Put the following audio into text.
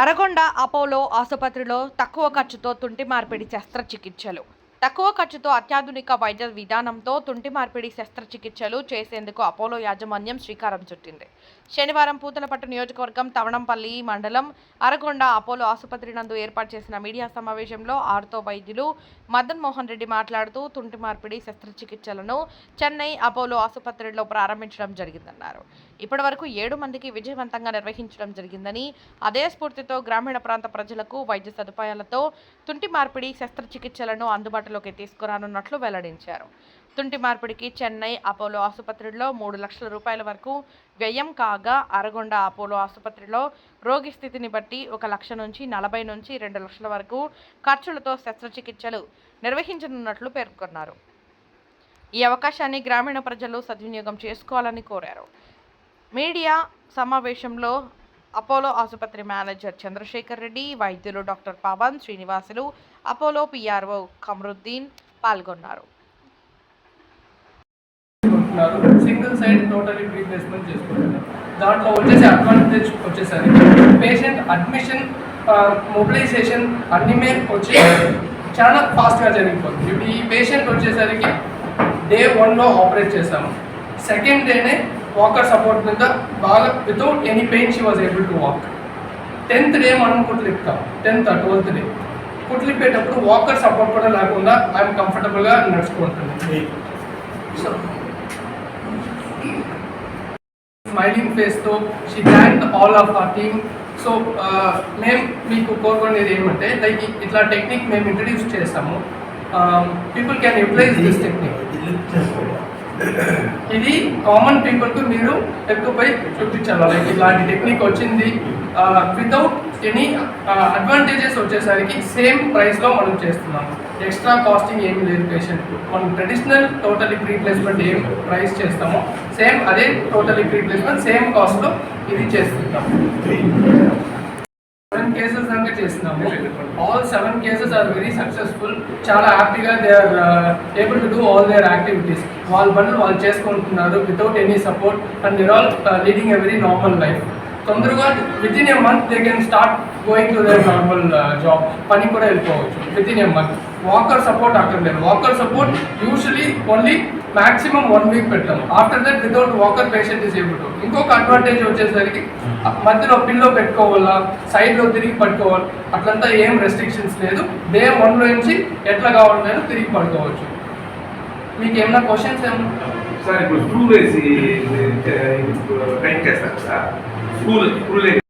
Aragonda Apollo ఆసుపత్రిలో తక్కువ ఖర్చుతో తుంటి మార్పిడి శస్త్రచికిత్సలు. తక్కువ ఖర్చుతో అత్యాధునిక వైద్య విధానంతో తుంటి మార్పిడి శస్త్రచికిత్సలు చేసేందుకు అపోలో యాజమాన్యం శ్రీకారం చుట్టింది. శనివారం పూతలపట్టు నియోజకవర్గం తవణంపల్లి మండలం అరగొండ అపోలో ఆసుపత్రి నందు ఏర్పాటు చేసిన మీడియా సమావేశంలో ఆర్తో వైద్యులు మదన్ మోహన్ రెడ్డి మాట్లాడుతూ తుంటి మార్పిడి శస్త్రచికిత్సలను చెన్నై అపోలో ఆసుపత్రిలో ప్రారంభించడం జరిగిందన్నారు. ఇప్పటివరకు ఏడు మందికి విజయవంతంగా నిర్వహించడం జరిగిందని అదే స్ఫూర్తితో గ్రామీణ ప్రాంత ప్రజలకు వైద్య సదుపాయాలతో తుంటి మార్పిడి శస్త్రచికిత్సలను అందుబాటులోకి తీసుకురానున్నట్లు వెల్లడించారు. తుంటి మార్పిడికి చెన్నై అపోలో ఆసుపత్రిలో మూడు లక్షల రూపాయల వరకు వ్యయం కాగా అరగొండ అపోలో ఆసుపత్రిలో రోగి స్థితిని బట్టి ఒక లక్ష నుంచి నలభై నుంచి రెండు లక్షల వరకు ఖర్చులతో శస్త్రచికిత్సలు నిర్వహించనున్నట్లు పేర్కొన్నారు. ఈ అవకాశాన్ని గ్రామీణ ప్రజలు సద్వినియోగం చేసుకోవాలని కోరారు. మీడియా సమావేశంలో అపోలో ఆసుపత్రి మేనేజర్ చంద్రశేఖర్ రెడ్డి వైద్యులు doctor Pavan Srinivasulu Apollo PRO Kamaruddin పాల్గొన్నారు. సింగిల్ సైడ్ టోటలీ రీప్లేస్మెంట్ చేసుకుంటున్నారు దాంట్లో వచ్చేసి అడ్వాంటేజ్ వచ్చేసరికి పేషెంట్ అడ్మిషన్ మొబిలైజేషన్ అన్ని మీద వచ్చి చాలా ఫాస్ట్గా జరిగిపోతుంది. ఇప్పుడు ఈ పేషెంట్ వచ్చేసరికి డే వన్లో ఆపరేట్ చేస్తాము సెకండ్ డేనే వాకర్ సపోర్ట్ మీద బాగా without any pain she was able to walk tenth day మనం కుట్లిప్తాం టెన్త్ ట్వెల్త్ డే కుట్లిప్పేటప్పుడు వాకర్ సపోర్ట్ కూడా లేకుండా ఐఎమ్ కంఫర్టబుల్గా నడుచుకుంటుంది so smiling ఫేస్తో she thank all of our team so మేము మీకు కోరుకునేది ఏమంటే లైక్ ఇట్లా టెక్నిక్ మేము ఇంట్రడ్యూస్ చేస్తాము people can utilize this technique ఇది కామన్ పీపుల్కి మీరు ఎక్కువపై చూపించాలి. లైక్ టెక్నిక్ వచ్చింది వితౌట్ ఎనీ అడ్వాంటేజెస్ వచ్చేసరికి సేమ్ ప్రైస్లో మనం చేస్తున్నాము ఎక్స్ట్రా కాస్టింగ్ ఏమి లేదు పేషెంట్ మనం ట్రెడిషనల్ టోటల్ రీప్లేస్మెంట్ ఏం ప్రైస్ చేస్తామో సేమ్ అదే టోటల్ రీప్లేస్మెంట్ సేమ్ కాస్ట్లో ఇది చేస్తున్నాం. సెవెన్ కేసెస్ దాకా చేస్తున్నాము all seven cases are very successful చాలా హ్యాపీగా they are able to do all their activities వాళ్ళ పనులు వాళ్ళు చేసుకుంటున్నారు without any support and their all leading a very normal life తొందరగా within a month they can start going to their normal job పని కూడా వెళ్ళిపోవచ్చు. Within a month walker support అక్కర్లేదు. Walker support usually only maximum one week పెట్టాము after that without walker patient is able to ఇంకొక advantage వచ్చేసరికి మధ్యలో pillow పెట్టుకోవాలా సైడ్లో తిరిగి పట్టుకోవాలి అట్లంతా ఏం రెస్ట్రిక్షన్స్ లేదు డే వన్లో నుంచి ఎట్లా కావాలన్నా తిరిగి పడుకోవచ్చు మీకు ఏమైనా క్వశ్చన్స్ ఏమన్నా సార్ ఇప్పుడు స్క్రూ వేసి టైం చేస్తారు సార్ స్క్రూ స్క్రూ